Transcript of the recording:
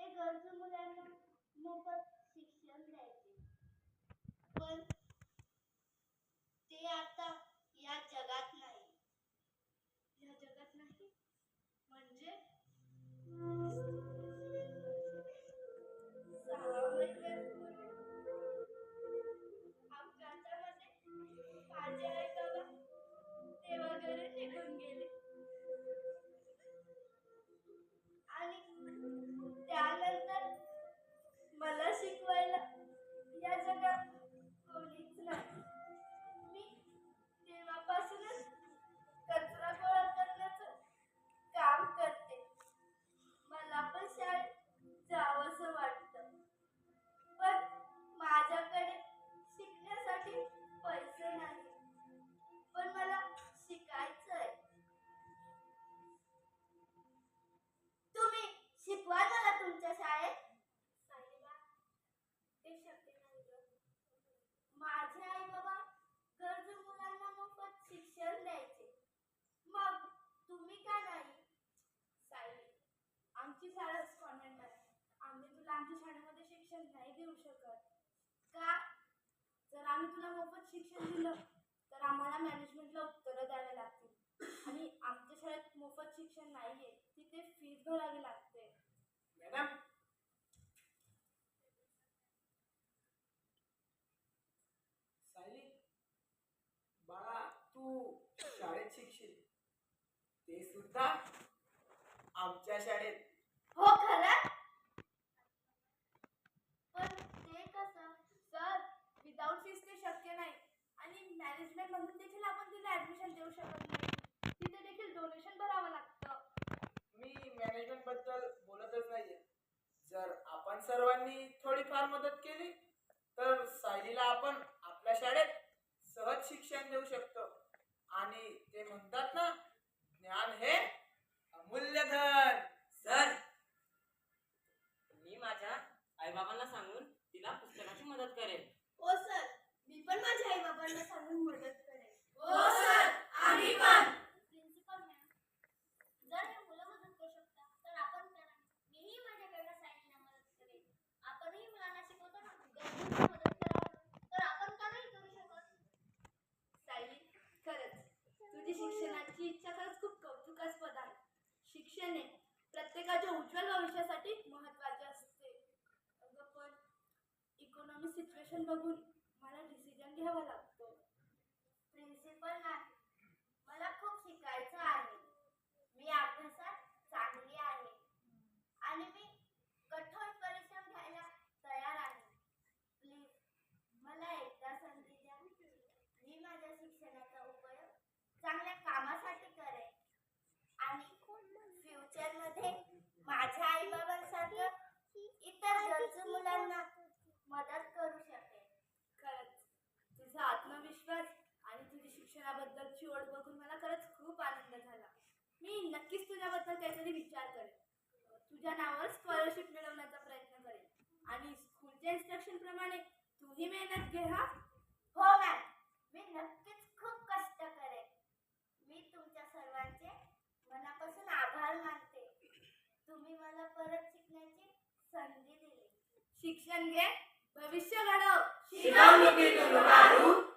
ते गरजू मुलांना मोफत आमच्या शाळेमध्ये शिक्षण नाही देऊ शकत. का? जर आम्ही तुला मोफत शिक्षण दिलं तर आम्हाला मॅनेजमेंटला उत्तरं द्यावी लागतील. आणि आमच्या शाळेत मोफत शिक्षण नाहीये तिथे फीस भरावी लागते. मॅडम सायली बाळा तू शाळेत शिक्षित ते सुद्धा आमच्या शाळेत हो खरं पण ते कसं सर विदाऊट फीस ते शक्य नाही आणि मॅनेजमेंट म्हणून देखील आपण तिला ऍडमिशन देऊ शकत नाही. तिथे देखील डोनेशन भरावं लागतं. मी मॅनेजमेंटबद्दल बोलतच नाहीये. जर आपण सर्वांनी थोडीफार मदत केली तर सायलीला आपण आपल्या शाळेत सहज शिक्षण देऊ शकतो. आणि ते म्हणतात ना ज्ञान हे अमूल्य धन. सर. मी माझ्या आईबाबांना सांगून तिला पुस्तकाची मदत करेन. हो सर. मी पण माझ्या आई बाबांना सांगून मदत करेन हो सर आम्ही पण प्रिन्सिपल मॅम जर हे मुलं मदत करू शकता तर आपण करा मीही माझ्याकडनं सायलीला मदत करेन आपणही मुलांना शिकवतो ना गरजूंना मदत करावं तर आपण का नाही करू शकत सायली खरंच तुझी शिक्षणाची इच्छा खरंच खूप कौतुकास्पद आहे शिक्षण हे आपल्या उज्ज्वल भविष्यासाठी महत्त्वाचे असते. अगं पण इकॉनॉमिक सिच्युएशन बघून मला डिसिजन घ्यावा लागतो. प्रिन्सिपल मॅम मला खूप शिकायचं आहे मी अभ्यासात चांगली आहे आणि मी कठोर परिश्रम घ्यायला तयार आहे प्लीज मला एकदा संधी द्या मी माझ्या शिक्षणाचा उपयोग चांगल्या कामासाठी करेन आणि फ्युचरमध्ये माझ्या आईबाबांसारखं इतर गरजू मुलांना मदत करू शकेन खरंच तुझा आत्मविश्वास आणि तुझी शिक्षणाबद्दलची ओढ बघून मला खरंच खूप आनंद झाला. मी नक्कीच तुझ्याबद्दल काहीतरी विचार करेन. तुझ्या नावावर स्कॉलरशिप मिळवण्याचा प्रयत्न करेन. आणि स्कूलच्या इन्स्ट्रक्शन प्रमाणे तूही मेहनत घे हा? हो मॅम मी नक्कीच खूप कष्ट करेन. मी तुमच्या सर्वांचे मनापासून आभार मानते. तुम्ही मला परत शिकण्याची संधी दिली. शिक्षण घे भविष्य घडव. शिकवणुकीतून ज्ञानवान